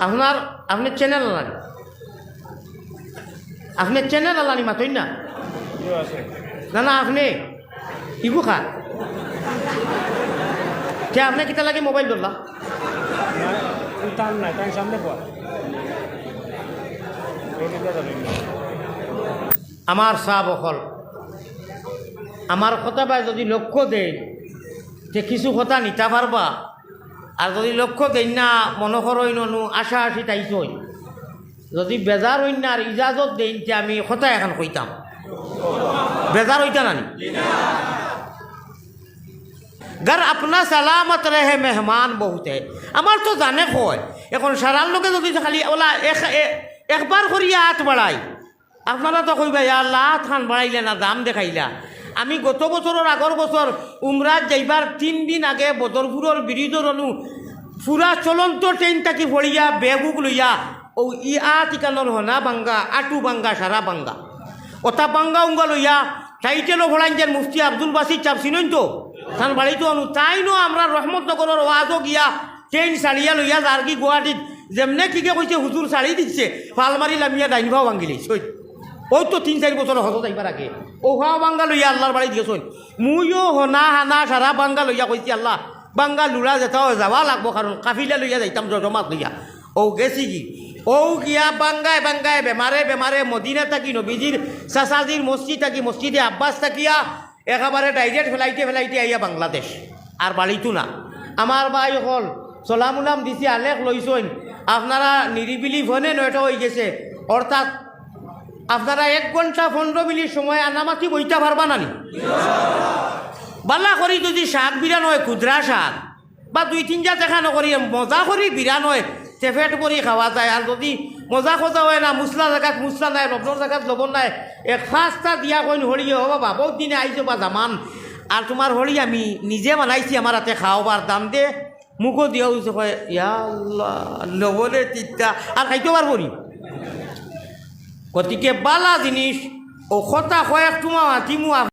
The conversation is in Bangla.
আপনার, আপনি চ্যানেল আলানি। আপনি চ্যানেল আলানি মাতই না? না না, আপনি ইগু খা। কে, আপনি কিতা লাগে মোবাইল ধরলা? আমার চাহ বখল আমার কথা বাই যদি লক্ষ্য দেয় যে কিছু কথা নিতা পারবা আর যদি লক্ষ্য দেই না মনোহর নু আশা আশি তাইছ যদি বেজার আর ইজাজত দেই যে আমি কথা এখন কইতাম বেজার হইতা নানি গার আপনা সালামত রেহে মেহমান বহুত। আমার তো জানে কয়, এখন সারার লোকে যদি খালি ওলা এক- একবার করিয়া হাত বাড়াই আপনারা তো কইবা ইয়া আল্লাহ হাত খান বাড়াইলে না, দাম দেখাইলা? আমি গত বছরের আগর বছর উমরাত যাইবার তিন দিন আগে বদরপুরের ব্রিজর অনু পুরা চলন্ত ট্রেন থাকি ভরিয়া বেগুক লইয়া ও ই আ টিকানোর হনা বাঙ্গা আটু বাঙ্গা সারা বাঙ্গা ওটা বাঙ্গা উঙ্গা লইয়া টাইটেলও ভরাইন যেন মুফতি আব্দুল বাসির চাপ চিনইন তো? তার বাড়িতে অনু তাই নো আমরা রহমতনগরের ওয়াজও গিয়া ট্রেন সারিয়া লইয়া যার কি গুয়াহাটিত যেমনে কিকে কইছে হুজুর সারি দিচ্ছে ফালমারি লামিয়া ডাইন ভাও ভাঙিলি সই ওই তো তিন চারি বছর হত যাইবার আগে। ও হাও বাঙ্গা লইয়া আল্লাহর বাড়ি দিয়েছই মুইও হনা হানা সারা বাঙ্গা লইয়া কইছি, আল্লাহ, বাঙ্গা লুড়া যেতাও যাওয়া লাগবো, কারণ কাফিলা লইয়া যাইতাম জজমাত লইয়া। ও গেছি কি? ও গিয়া বাঙ্গায় বাঙ্গায় বেমারে বেমারে মদিনা থাকি নবীজির সাসাজির মসজিদ থাকি মসজিদে আব্বাস থাকিয়া একেবারে ডাইরেক্ট ফেলাইতে ফেলাইতে আইয়া বাংলাদেশ। আর বাড়িতো না। আমার ভাই হল চলামুলাম দিছি, আলেখ লইছইন আপনারা নিরিবিলি ফোনে নয়টা হয়ে গেছে। অর্থাৎ আপনারা এক ঘণ্টা, পনেরো মিনিট সময় আনামাতি বইটা পারবা নানি? বালা করি যদি শাক বিরান হয় ক্ষুদ্রা শাক, বা দুই তিনটা দেখা নকরি মজা করি বিরান হয় চেফেট কৰি খাওয়া যায়। আর যদি মজা খোঁজা হয় না মুসলা জায়গাত মুসলা নাই লবণর জায়গাত লবণ নাই, এক ফাঁসটা দিয়া কইন হরি ও বাবা, বহুত দিনে আইছো বা জামান। আর তোমার হরি আমি নিজে বানাইছি আমার হাতে খাওয়াবার দাম দে। মুখও দিয়া কয় ইয়া আল্লাহ লবণে তিতা আর খাইতে পারব নি? গতিকে বালা জিনিস কথা কয়েক তোমা মাতিমু